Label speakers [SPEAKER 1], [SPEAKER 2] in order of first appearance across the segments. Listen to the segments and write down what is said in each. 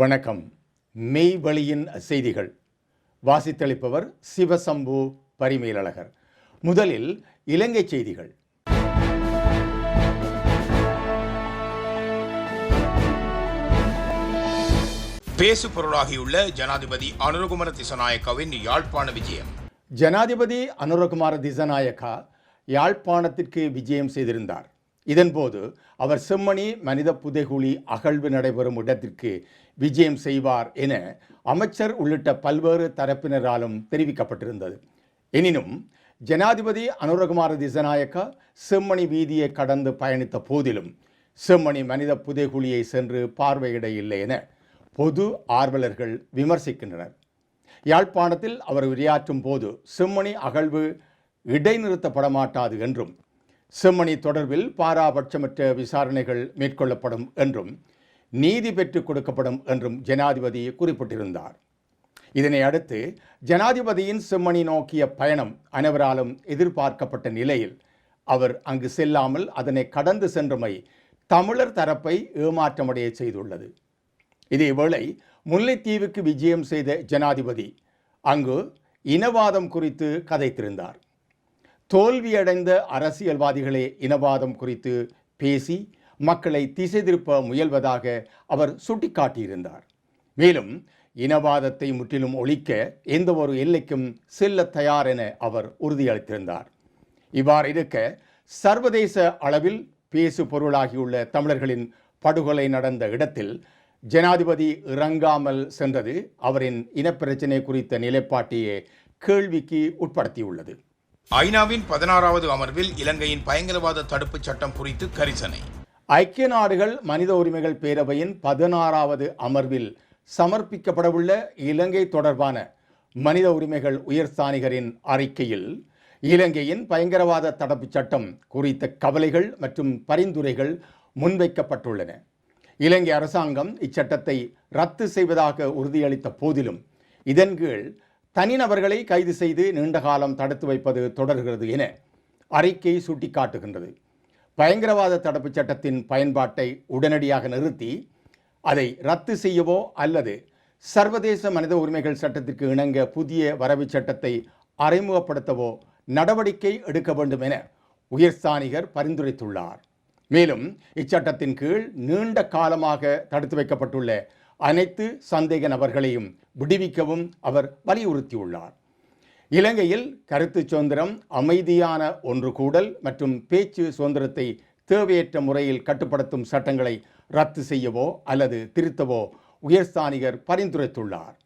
[SPEAKER 1] வணக்கம். மெய்வழியின் செய்திகள். வாசித்தளிப்பவர் சிவசம்பு பரிமேலழகர். முதலில் இலங்கை செய்திகள்.
[SPEAKER 2] பேசு பொருளாகியுள்ள ஜனாதிபதி அனுரகுமர திசநாயக்கவின் யாழ்ப்பாண விஜயம்.
[SPEAKER 1] ஜனாதிபதி அனுரகுமார திசநாயக்கா யாழ்ப்பாணத்திற்கு விஜயம் செய்திருந்தார். இதன்போது அவர் செம்மணி மனித புதைகுழி அகழ்வு நடைபெறும் இடத்திற்கு விஜயம் செய்வார் என அமைச்சர் உள்ளிட்ட பல்வேறு தரப்பினராலும் தெரிவிக்கப்பட்டிருந்தது. எனினும் ஜனாதிபதி அனுரகுமார திசநாயக்கா செம்மணி வீதியை கடந்து பயணித்த போதிலும் செம்மணி மனித புதைகுழியை சென்று பார்வையிட இல்லை என பொது ஆர்வலர்கள் விமர்சிக்கின்றனர். யாழ்ப்பாணத்தில் அவர் உரையாற்றும் போது செம்மணி அகழ்வு இடைநிறுத்தப்பட மாட்டாது என்றும் செம்மணி தொடர்பில் பாராபட்சமற்ற விசாரணைகள் மேற்கொள்ளப்படும் என்றும் நீதி பெற்றுக் கொடுக்கப்படும் என்றும் ஜனாதிபதி குறிப்பிட்டிருந்தார். இதனை அடுத்து ஜனாதிபதியின் செம்மணி நோக்கிய பயணம் அனைவராலும் எதிர்பார்க்கப்பட்ட நிலையில் அவர் அங்கு செல்லாமல் அதனை கடந்து சென்றமை தமிழர் தரப்பை ஏமாற்றமடைய செய்துள்ளது. இதேவேளை முல்லைத்தீவுக்கு விஜயம் செய்த ஜனாதிபதி அங்கு இனவாதம் குறித்து கதைத்திருந்தார். தோல்வியடைந்த அரசியல்வாதிகளே இனவாதம் குறித்து பேசி மக்களை திசை திருப்ப முயல்வதாக அவர் சுட்டிக்காட்டியிருந்தார். மேலும் இனவாதத்தை முற்றிலும் ஒழிக்க எந்த ஒரு எல்லைக்கும் செல்ல தயார் என அவர் உறுதியளித்திருந்தார். இவ்வாறு இருக்க சர்வதேச அளவில் பேசு பொருளாகியுள்ள தமிழர்களின் படுகொலை நடந்த இடத்தில் ஜனாதிபதி இறங்காமல் சென்றது அவரின் இனப்பிரச்சினை குறித்த நிலைப்பாட்டையே கேள்விக்கு உட்படுத்தியுள்ளது.
[SPEAKER 2] ஐநாவின் பதினாறாவது அமர்வில் இலங்கையின் பயங்கரவாத தடுப்புச் சட்டம் குறித்து கரிசனை.
[SPEAKER 1] ஐக்கிய நாடுகள் மனித உரிமைகள் பேரவையின் பதினாறாவது அமர்வில் சமர்ப்பிக்கப்படவுள்ள இலங்கை தொடர்பான மனித உரிமைகள் உயர்ஸ்தானிகரின் அறிக்கையில் இலங்கையின் பயங்கரவாத தடுப்பு சட்டம் குறித்த கவலைகள் மற்றும் பரிந்துரைகள் முன்வைக்கப்பட்டுள்ளன. இலங்கை அரசாங்கம் இச்சட்டத்தை ரத்து செய்வதாக உறுதியளித்த போதிலும் இதன் கீழ் தனிநபர்களை கைது செய்து நீண்ட காலம் தடுத்து வைப்பது தொடர்கிறது என அறிக்கை சுட்டிக்காட்டுகின்றது. பயங்கரவாத தடுப்புச் சட்டத்தின் பயன்பாட்டை உடனடியாக நிறுத்தி அதை ரத்து செய்யவோ அல்லது சர்வதேச மனித உரிமைகள் சட்டத்திற்கு இணங்க புதிய வரவு சட்டத்தை அறிமுகப்படுத்தவோ நடவடிக்கை எடுக்க வேண்டும் என உயர்ஸ்தானிகர் பரிந்துரைத்துள்ளார். மேலும் இச்சட்டத்தின் கீழ் நீண்ட காலமாக தடுத்து வைக்கப்பட்டுள்ள அனைத்து சந்தேக நபர்களையும் விடுவிக்கவும் அவர் வலியுறுத்தியுள்ளார். இலங்கையில் கருத்து சுதந்திரம் அமைதியான ஒன்று கூடல் மற்றும் பேச்சு சுதந்திரத்தை தேவையற்ற முறையில் கட்டுப்படுத்தும் சட்டங்களை ரத்து செய்யவோ அல்லது திருத்தவோ உயர்ஸ்தானிகர் பரிந்துரைத்துள்ளார்.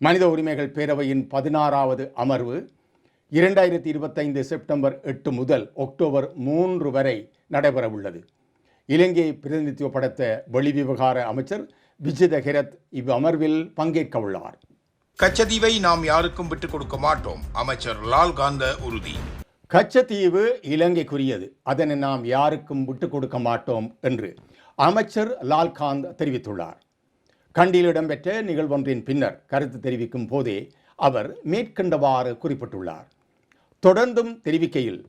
[SPEAKER 1] மனித உரிமைகள் பேரவையின் பதினாறாவது அமர்வு இரண்டாயிரத்தி இருபத்தைந்து செப்டம்பர் எட்டு முதல் அக்டோபர் மூன்று வரை நடைபெறவுள்ளது. இலங்கையை பிரதிநிதித்துவப்படுத்த வெளிவிவகார அமைச்சர் விஜித ஹெரத் இவ் அமர்வில் பங்கேற்க உள்ளார்
[SPEAKER 2] கச்சதீவை நாம் யாருக்கும் விட்டுக் கொடுக்க மாட்டோம் அமைச்சர் லால் காந்த உறுதி.
[SPEAKER 1] கச்சத்தீவு இலங்கைக்குரியது அதனை நாம் யாருக்கும் விட்டுக் கொடுக்க மாட்டோம் என்று அமைச்சர் லால்காந்த் தெரிவித்துள்ளார். கண்டியில் இடம்பெற்ற நிகழ்வொன்றின் பின்னர் கருத்து தெரிவிக்கும் போதே அவர் மேற்கண்டவாறு குறிப்பிட்டுள்ளார். தொடர்ந்தும் தெரிவிக்கையில்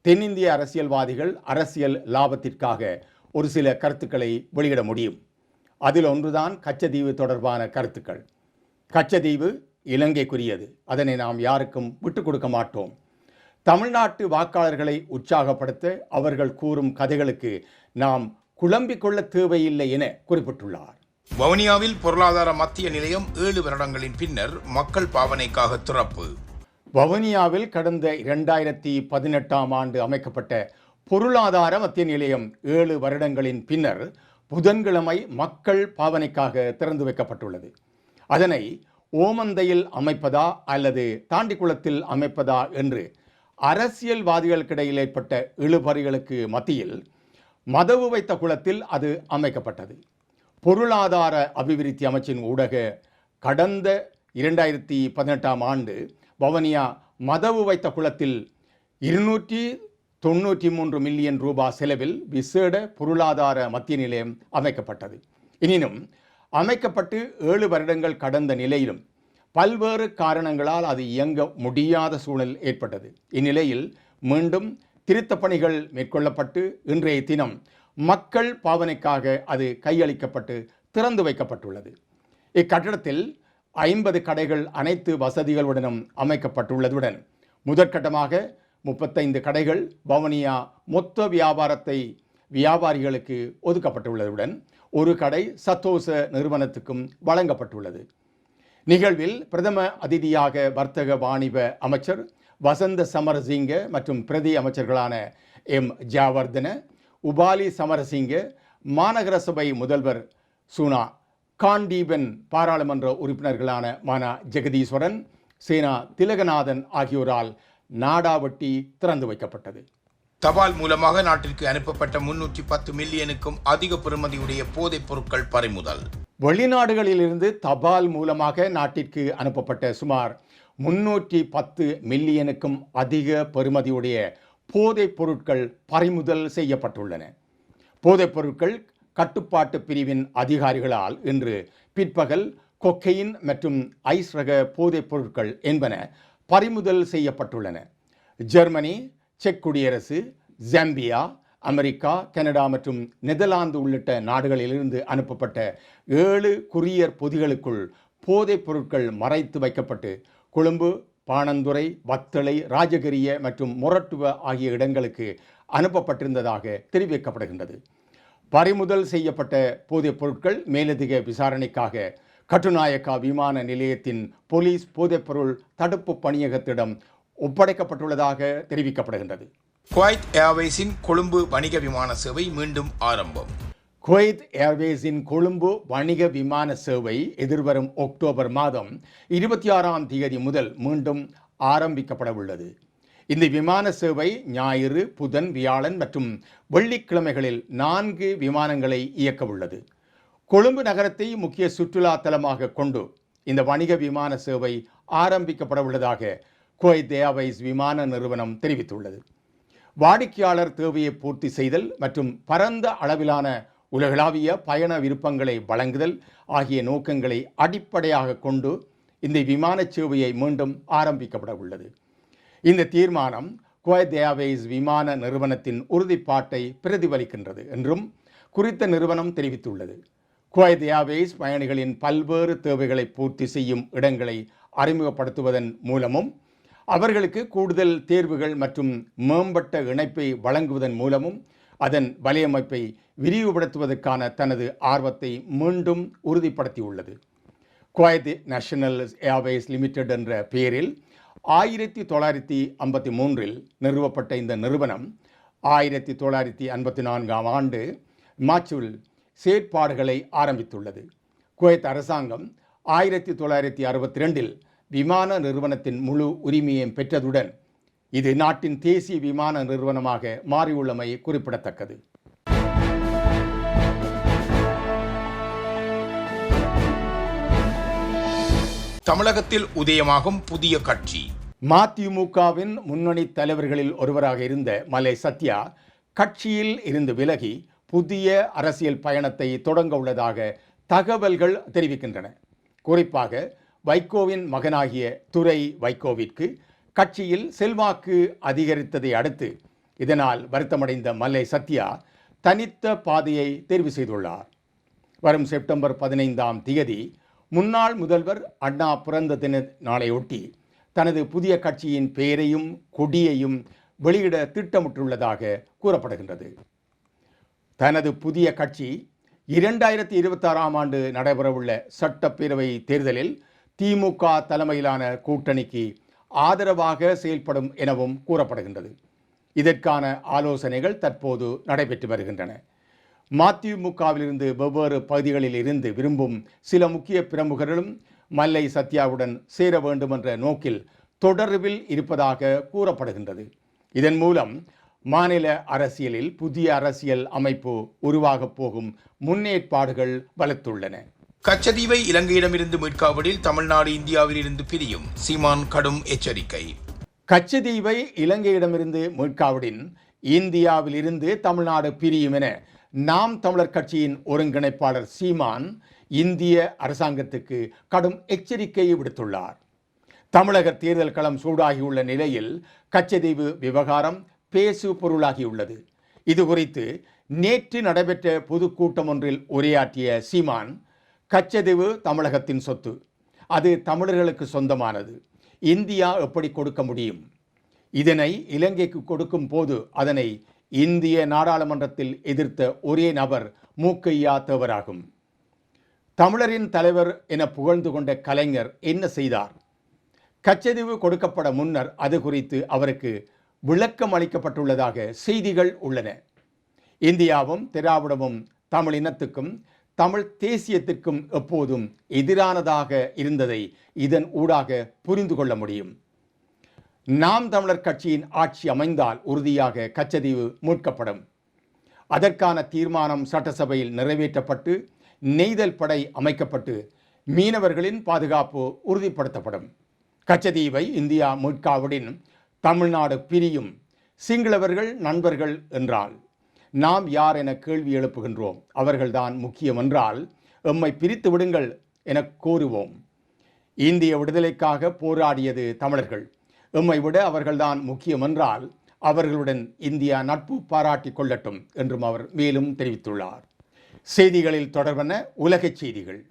[SPEAKER 1] தென்னிந்திய அரசியல்வாதிகள் அரசியல் லாபத்திற்காக ஒரு சில கருத்துக்களை வெளியிட முடியும். அதில் ஒன்றுதான் கச்சத்தீவு தொடர்பான கருத்துக்கள். கச்சத்தீவு இலங்கைக்குரியது. அதனை நாம் யாருக்கும் விட்டுக் கொடுக்க மாட்டோம். தமிழ்நாட்டு வாக்காளர்களை உற்சாகப்படுத்த அவர்கள் கூறும் கதைகளுக்கு நாம் குழம்பிக் கொள்ள தேவையில்லை என குறிப்பிட்டுள்ளார்.
[SPEAKER 2] வவுனியாவில் பொருளாதார மத்திய நிலையம் ஏழு வருடங்களின் பின்னர் மக்கள் பாவனைக்காக திறப்பு.
[SPEAKER 1] வவுனியாவில் கடந்த இரண்டாயிரத்தி பதினெட்டாம் ஆண்டு அமைக்கப்பட்ட பொருளாதார மத்திய நிலையம் ஏழு வருடங்களின் பின்னர் புதன்கிழமை மக்கள் பாவனைக்காக திறந்து வைக்கப்பட்டுள்ளது. அதனை ஓமந்தையில் அமைப்பதா அல்லது தாண்டிக்குளத்தில் அமைப்பதா என்று அரசியல்வாதிகளுக்கிடையில் ஏற்பட்ட இழுபறிகளுக்கு மத்தியில் மதவு வைத்த குளத்தில் அது அமைக்கப்பட்டது. பொருளாதார அபிவிருத்தி அமைச்சின் ஊடக கடந்த இரண்டாயிரத்தி பதினெட்டாம் ஆண்டு வவனியா மதவு வைத்த குளத்தில் இருநூற்றி தொண்ணூற்றி மூன்று மில்லியன் ரூபாய் செலவில் விசேட பொருளாதார மத்திய நிலையம் அமைக்கப்பட்டது. எனினும் அமைக்கப்பட்டு ஏழு வருடங்கள் கடந்த நிலையிலும் பல்வேறு காரணங்களால் அது இயங்க முடியாத சூழல் ஏற்பட்டது. இந்நிலையில் மீண்டும் திருத்தப் பணிகள் மேற்கொள்ளப்பட்டு இன்றைய தினம் மக்கள் பாவனைக்காக அது கையளிக்கப்பட்டு திறந்து வைக்கப்பட்டுள்ளது. இக்கட்டடத்தில் ஐம்பது கடைகள் அனைத்து வசதிகளுடனும் அமைக்கப்பட்டுள்ளதுடன் முதற்கட்டமாக முப்பத்தைந்து கடைகள் வவுனியா மொத்த வியாபாரத்தை வியாபாரிகளுக்கு ஒதுக்கப்பட்டுள்ளதுடன் ஒரு கடை சத்தோச நிறுவனத்துக்கும் வழங்கப்பட்டுள்ளது. நிகழ்வில் பிரதம அதிதியாக வர்த்தக வாணிப அமைச்சர் வசந்த சமரசிங்க மற்றும் பிரதி அமைச்சர்களான எம். ஜாவர்தன உபாலி சமரசிங்க மாநகர சபை முதல்வர் சுனா காண்டீபன் பாராளுமன்ற உறுப்பினர்களான மானா ஜெகதீஸ்வரன் சேனா திலகநாதன் ஆகியோரால் நாடாவட்டி திறந்து வைக்கப்பட்டது.
[SPEAKER 2] தபால் மூலமாக நாட்டிற்கு அனுப்பப்பட்ட முன்னூற்றி பத்து மில்லியனுக்கும் அதிக பெறுமதியுடைய போதைப் பொருட்கள் பறிமுதல்.
[SPEAKER 1] வெளிநாடுகளிலிருந்து தபால் மூலமாக நாட்டிற்கு அனுப்பப்பட்ட சுமார் முன்னூற்றி பத்து மில்லியனுக்கும் அதிக பெறுமதியுடைய போதைப் பொருட்கள் பறிமுதல் செய்யப்பட்டுள்ளன. போதைப் பொருட்கள் கட்டுப்பாட்டு பிரிவின் அதிகாரிகளால் இன்று பிற்பகல் கொக்கையின் மற்றும் ஐஸ் ரக போதைப் பொருட்கள் என்பன பறிமுதல் செய்யப்பட்டுள்ளன. ஜெர்மனி செக் குடியரசு ஜாம்பியா அமெரிக்கா கனடா மற்றும் நெதர்லாந்து உள்ளிட்ட நாடுகளிலிருந்து அனுப்பப்பட்ட ஏழு குரியர் பொதிகளுக்குள் போதைப் பொருட்கள் மறைத்து வைக்கப்பட்டு கொழும்பு பாணந்துறை வத்தளை ராஜகிரிய மற்றும் மொரட்டுவ ஆகிய இடங்களுக்கு அனுப்பப்பட்டிருந்ததாக தெரிவிக்கப்படுகின்றது. பறிமுதல் செய்யப்பட்ட போதைப் பொருட்கள் மேலதிக விசாரணைக்காக கட்டுநாயக்கா விமான நிலையத்தின் போலீஸ் போதைப்பொருள் தடுப்பு பணியகத்திடம் ஒப்படைக்கப்பட்டுள்ளதாக தெரிவிக்கப்படுகின்றது.
[SPEAKER 2] குவைத் ஏர்வேஸின் கொழும்பு வணிக விமான சேவை மீண்டும் ஆரம்பம்.
[SPEAKER 1] குவைத் ஏர்வேஸின் கொழும்பு வணிக விமான சேவை எதிர்வரும் அக்டோபர் மாதம் இருபத்தி ஆறாம் தேதி முதல் மீண்டும் ஆரம்பிக்கப்பட உள்ளது இந்த விமான சேவை ஞாயிறு புதன் வியாழன் மற்றும் வெள்ளிக்கிழமைகளில் நான்கு விமானங்களை இயக்க உள்ளது கொழும்பு நகரத்தை முக்கிய சுற்றுலா தலமாக கொண்டு இந்த வணிக விமான சேவை ஆரம்பிக்கப்பட உள்ளதாக குவைத் ஏர்வைஸ் விமான நிறுவனம் தெரிவித்துள்ளது. வாடிக்கையாளர் தேவையை பூர்த்தி செய்தல் மற்றும் பரந்த அளவிலான உலகளாவிய பயண விருப்பங்களை வழங்குதல் ஆகிய நோக்கங்களை அடிப்படையாக கொண்டு இந்த விமான சேவையை மீண்டும் ஆரம்பிக்கப்பட உள்ளது. இந்த தீர்மானம் குவைத் ஏர்வேஸ் விமான நிறுவனத்தின் உறுதிப்பாட்டை பிரதிபலிக்கின்றது என்றும் குறித்த நிறுவனம் தெரிவித்துள்ளது. குவைத் ஏர்வேஸ் பயணிகளின் பல்வேறு தேவைகளை பூர்த்தி செய்யும் இடங்களை அறிமுகப்படுத்துவதன் மூலமும் அவர்களுக்கு கூடுதல் தேர்வுகள் மற்றும் மேம்பட்ட இணைப்பை வழங்குவதன் மூலமும் அதன் வலையமைப்பை விரிவுபடுத்துவதற்கான தனது ஆர்வத்தை மீண்டும் உறுதிப்படுத்தியுள்ளது. குவைத் நேஷனல் ஏர்வேஸ் லிமிடெட் என்ற பெயரில் ஆயிரத்தி தொள்ளாயிரத்தி ஐம்பத்தி மூன்றில் நிறுவப்பட்ட இந்த நிறுவனம் ஆயிரத்தி தொள்ளாயிரத்தி ஐம்பத்தி நான்காம் ஆண்டு மார்ச்சில் செயற்பாடுகளை ஆரம்பித்துள்ளது. குவைத் அரசாங்கம் ஆயிரத்தி தொள்ளாயிரத்தி அறுபத்தி ரெண்டில் விமான நிறுவனத்தின் முழு உரிமையை பெற்றதுடன் இது நாட்டின் தேசிய விமான நிறுவனமாக மாறியுள்ளமை குறிப்பிடத்தக்கது.
[SPEAKER 2] தமிழகத்தில் உதயமாகும் புதிய கட்சி.
[SPEAKER 1] மதிமுகவின் முன்னணி தலைவர்களில் ஒருவராக இருந்த மலை சத்யா கட்சியில் இருந்து விலகி புதிய அரசியல் பயணத்தை தொடங்க உள்ளதாக தகவல்கள் தெரிவிக்கின்றன. குறிப்பாக வைகோவின் மகனாகிய துரை வைகோவிற்கு கட்சியில் செல்வாக்கு அதிகரித்ததை அடுத்து இதனால் வருத்தமடைந்த மல்லை சத்யா தனித்த பாதையை தேர்வு செய்துள்ளார். வரும் செப்டம்பர் பதினைந்தாம் திகதி முன்னாள் முதல்வர் அண்ணா பிறந்த தின நாளையொட்டி தனது புதிய கட்சியின் பெயரையும் கொடியையும் வெளியிட திட்டமிட்டுள்ளதாக கூறப்படுகின்றது. தனது புதிய கட்சி இரண்டாயிரத்தி இருபத்தாறாம் ஆண்டு நடைபெறவுள்ள சட்டப்பேரவை தேர்தலில் திமுக தலைமையிலான கூட்டணிக்கு ஆதரவாக செயல்படும் எனவும் கூறப்படுகின்றது. இதற்கான ஆலோசனைகள் தற்போது நடைபெற்று வருகின்றன. மதிமுகவிலிருந்து வெவ்வேறு பகுதிகளில் இருந்து விரும்பும் சில முக்கிய பிரமுகர்களும் மல்லை சத்யாவுடன் சேர வேண்டும் என்ற நோக்கில் தொடர்பில் இருப்பதாக கூறப்படுகின்றது. இதன் மூலம் மாநில அரசியலில் புதிய அரசியல் அமைப்பு உருவாகப் போகும் முன்னேற்பாடுகள் வலுத்துள்ளன.
[SPEAKER 2] கச்சதீவை இலங்கையிடமிருந்து மீட்காவிடில் தமிழ்நாடு இந்தியாவிலிருந்து பிரியும் சீமான் கடும் எச்சரிக்கை.
[SPEAKER 1] கச்சதீவை இலங்கையிடமிருந்து மீட்காவிடின் இந்தியாவிலிருந்து தமிழ்நாடு பிரியும் என நாம் தமிழர் கட்சியின் ஒருங்கிணைப்பாளர் சீமான் இந்திய அரசாங்கத்துக்கு கடும் எச்சரிக்கையை விடுத்துள்ளார். தமிழக தேர்தல் களம் சூடாகியுள்ள நிலையில் கச்சதீவு விவகாரம் பேசு பொருளாகியுள்ளது இது குறித்து நேற்று நடைபெற்ற பொதுக்கூட்டம் ஒன்றில் உரையாற்றிய சீமான் கச்சதீவு தமிழகத்தின் சொத்து அது தமிழர்களுக்கு சொந்தமானது. இந்தியா எப்படி கொடுக்க முடியும்? இதனை இலங்கைக்கு கொடுக்கும் போது அதனை இந்திய நாடாளுமன்றத்தில் எதிர்த்த ஒரே நபர் மூக்கையா தேவராகும். தமிழரின் தலைவர் என புகழ்ந்து கொண்ட கலைஞர் என்ன செய்தார்? கச்சதீவு கொடுக்கப்பட முன்னர் அது குறித்து அவருக்கு விளக்கம் அளிக்கப்பட்டுள்ளதாக செய்திகள் உள்ளன. இந்தியாவும் திராவிடமும் தமிழ் இனத்துக்கும் தமிழ் தேசியத்திற்கும் எப்போதும் எதிரானதாக இருந்ததை இதன் ஊடாக புரிந்து கொள்ள முடியும். நாம் தமிழர் கட்சியின் ஆட்சி அமைந்தால் உறுதியாக கச்சதீவு மீட்கப்படும். அதற்கான தீர்மானம் சட்டசபையில் நிறைவேற்றப்பட்டு நெய்தல் படை அமைக்கப்பட்டு மீனவர்களின் பாதுகாப்பு உறுதிப்படுத்தப்படும். கச்சதீவை இந்தியா மீட்காவிடின் தமிழ்நாடு பிரியும் சிங்களவர்கள் நண்பர்கள் என்றால் நாம் யார் என கேள்வி எழுப்புகின்றோம். அவர்கள்தான் முக்கியம் என்றால் எம்மை பிரித்து விடுங்கள் என கூறுவோம். இந்திய விடுதலைக்காக போராடியது தமிழர்கள். எம்மை விட அவர்கள்தான் முக்கியம் என்றால் அவர்களுடன் இந்தியா நட்பு பாராட்டிக் கொள்ளட்டும் என்றும் அவர் மேலும் தெரிவித்துள்ளார். செய்திகளில் தொடர்பான உலகச் செய்திகள்.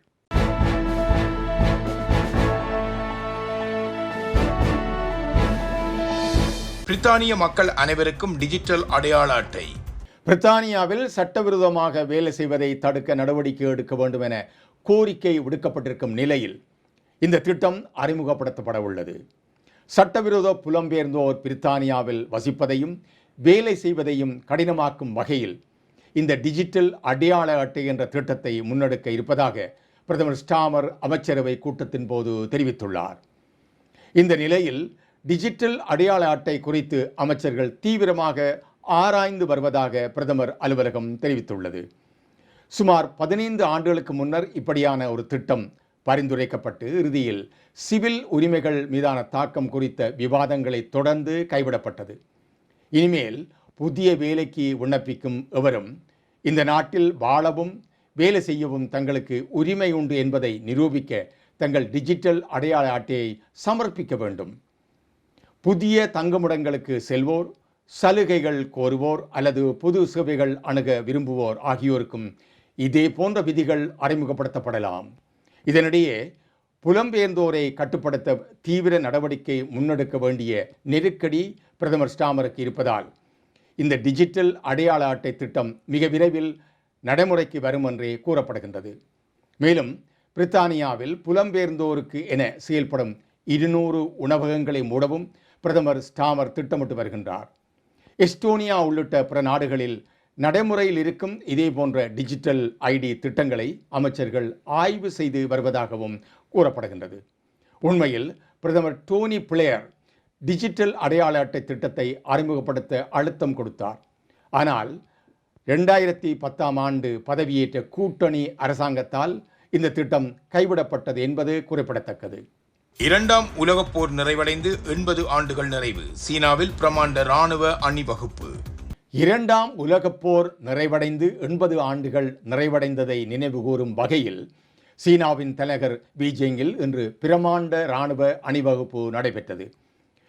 [SPEAKER 2] பிரித்தானிய மக்கள் அனைவருக்கும் டிஜிட்டல் அடையாள அட்டை.
[SPEAKER 1] பிரித்தானியாவில் சட்டவிரோதமாக வேலை செய்வதை தடுக்க நடவடிக்கை எடுக்க வேண்டும் என கோரிக்கை விடுக்கப்பட்டிருக்கும் நிலையில் இந்த திட்டம் அறிமுகப்படுத்தப்பட உள்ளது. சட்டவிரோத புலம்பெயர்ந்தோர் பிரித்தானியாவில் வசிப்பதையும் வேலை செய்வதையும் கடினமாக்கும் வகையில் இந்த டிஜிட்டல் அடையாள அட்டை என்ற திட்டத்தை முன்னெடுக்க இருப்பதாக பிரதமர் ஸ்டாமர் அமைச்சரவை கூட்டத்தின் போது தெரிவித்துள்ளார். இந்த நிலையில் டிஜிட்டல் அடையாள அட்டை குறித்து அமைச்சர்கள் தீவிரமாக ஆராய்ந்து வருவதாக பிரதமர் அலுவலகம் தெரிவித்துள்ளது. சுமார் பதினைந்து ஆண்டுகளுக்கு முன்னர் இப்படியான ஒரு திட்டம் பரிந்துரைக்கப்பட்டு இறுதியில் சிவில் உரிமைகள் மீதான தாக்கம் குறித்த விவாதங்களை தொடர்ந்து கைவிடப்பட்டது. இனிமேல் புதிய வேலைக்கு விண்ணப்பிக்கும் எவரும் இந்த நாட்டில் வாழவும் வேலை செய்யவும் தங்களுக்கு உரிமை உண்டு என்பதை நிரூபிக்க தங்கள் டிஜிட்டல் அடையாள அட்டையை சமர்ப்பிக்க வேண்டும். புதிய தங்குமிடங்களுக்கு செல்வோர் சலுகைகள் கோருவோர் அல்லது புது சேவைகள் அணுக விரும்புவோர் ஆகியோருக்கும் இதே போன்ற விதிகள் அறிமுகப்படுத்தப்படலாம். இதனிடையே புலம்பெயர்ந்தோரை கட்டுப்படுத்த தீவிர நடவடிக்கை முன்னெடுக்க வேண்டிய நெருக்கடி பிரதமர் ஸ்டாமருக்கு இருப்பதால் இந்த டிஜிட்டல் அடையாள அட்டை திட்டம் மிக விரைவில் நடைமுறைக்கு வரும் என்றே கூறப்படுகின்றது. மேலும் பிரித்தானியாவில் புலம்பெயர்ந்தோருக்கு என செயல்படும் இருநூறு உணவகங்களை மூடவும் பிரதமர் ஸ்டாமர் திட்டமிட்டு வருகின்றார். எஸ்டோனியா உள்ளிட்ட பிற நாடுகளில் நடைமுறையில் இருக்கும் இதே போன்ற டிஜிட்டல் ஐடி திட்டங்களை அமைச்சர்கள் ஆய்வு செய்து வருவதாகவும் கூறப்படுகின்றது. உண்மையில் பிரதமர் டோனி பிளேயர் டிஜிட்டல் அடையாள அட்டை திட்டத்தை அறிமுகப்படுத்த அழுத்தம் கொடுத்தார். ஆனால் ரெண்டாயிரத்தி பத்தாம் ஆண்டு பதவியேற்ற கூட்டணி அரசாங்கத்தால் இந்த திட்டம் கைவிடப்பட்டது என்பது குறிப்பிடத்தக்கது.
[SPEAKER 2] இரண்டாம் உலகப் போர் நிறைவடைந்து எண்பது ஆண்டுகள் நிறைவு. சீனாவில் பிரமாண்ட இராணுவ அணிவகுப்பு.
[SPEAKER 1] இரண்டாம் உலகப் போர் நிறைவடைந்து எண்பது ஆண்டுகள் நிறைவடைந்ததை நினைவுகூரும் வகையில் சீனாவின் தலைநகர் பீஜிங்கில் இன்று பிரமாண்ட இராணுவ அணிவகுப்பு நடைபெற்றது.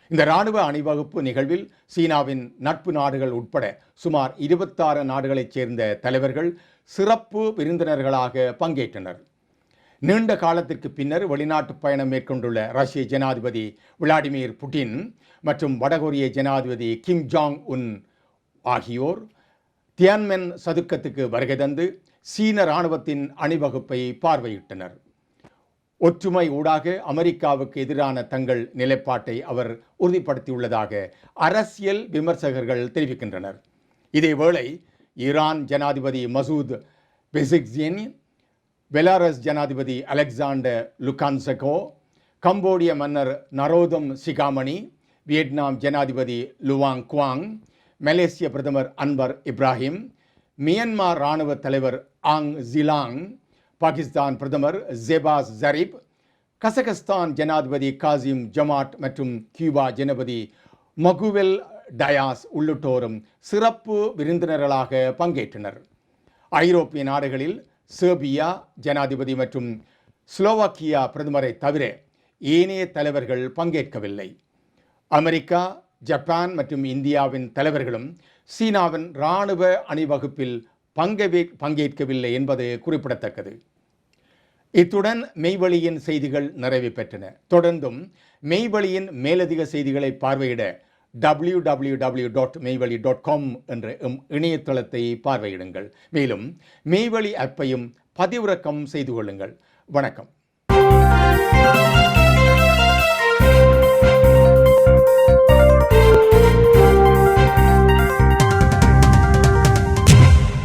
[SPEAKER 1] இந்த இராணுவ அணிவகுப்பு நிகழ்வில் சீனாவின் நட்பு நாடுகள் உட்பட சுமார் இருபத்தாறு நாடுகளைச் சேர்ந்த தலைவர்கள் சிறப்பு விருந்தினர்களாக பங்கேற்றனர். நீண்ட காலத்திற்கு பின்னர் வெளிநாட்டு பயணம் மேற்கொண்டுள்ள ரஷ்ய ஜனாதிபதி விளாடிமிர் புட்டின் மற்றும் வடகொரிய ஜனாதிபதி கிம் ஜாங் உன் ஆகியோர் தியான்மென் சதுக்கத்துக்கு வருகை தந்து சீன இராணுவத்தின் அணிவகுப்பை பார்வையிட்டனர். ஒற்றுமை ஊடாக அமெரிக்காவுக்கு எதிரான தங்கள் நிலைப்பாட்டை அவர் உறுதிப்படுத்தியுள்ளதாக அரசியல் விமர்சகர்கள் தெரிவிக்கின்றனர். இதேவேளை ஈரான் ஜனாதிபதி மசூத் பெசிக்ஸியன் பெலாரஸ் ஜனாதிபதி அலெக்சாண்டர் லுகான்செகோ கம்போடிய மன்னர் நரோதம் சிகாமணி வியட்நாம் ஜனாதிபதி லுவாங் குவாங் மலேசிய பிரதமர் அன்வர் இப்ராஹிம் மியன்மார் இராணுவ தலைவர் ஆங் ஜிலாங் பாகிஸ்தான் பிரதமர் ஜெபாஸ் ஜரீப் கசகஸ்தான் ஜனாதிபதி காசிம் ஜமாட் மற்றும் கியூபா ஜனபதி மகுவெல் டயாஸ் உள்ளிட்டோரும் சிறப்பு விருந்தினர்களாக பங்கேற்றனர். ஐரோப்பிய நாடுகளில் சேர்பியா ஜனாதிபதி மற்றும் ஸ்லோவாக்கியா பிரதமரை தவிர ஏனைய தலைவர்கள் பங்கேற்கவில்லை. அமெரிக்கா ஜப்பான் மற்றும் இந்தியாவின் தலைவர்களும் சீனாவின் இராணுவ அணிவகுப்பில் பங்கவே பங்கேற்கவில்லை என்பது குறிப்பிடத்தக்கது. இத்துடன் மெய்வழியின் செய்திகள் நிறைவு பெற்றன. தொடர்ந்தும் மெய்வழியின் மேலதிக செய்திகளை பார்வையிட W W W dot Meivazhi dot com என்ற எம் இணையதளத்தை பார்வையிடுங்கள். மேலும் மெய்வழி அப்பையும் பதிவிறக்கம் செய்து கொள்ளுங்கள். வணக்கம். thank you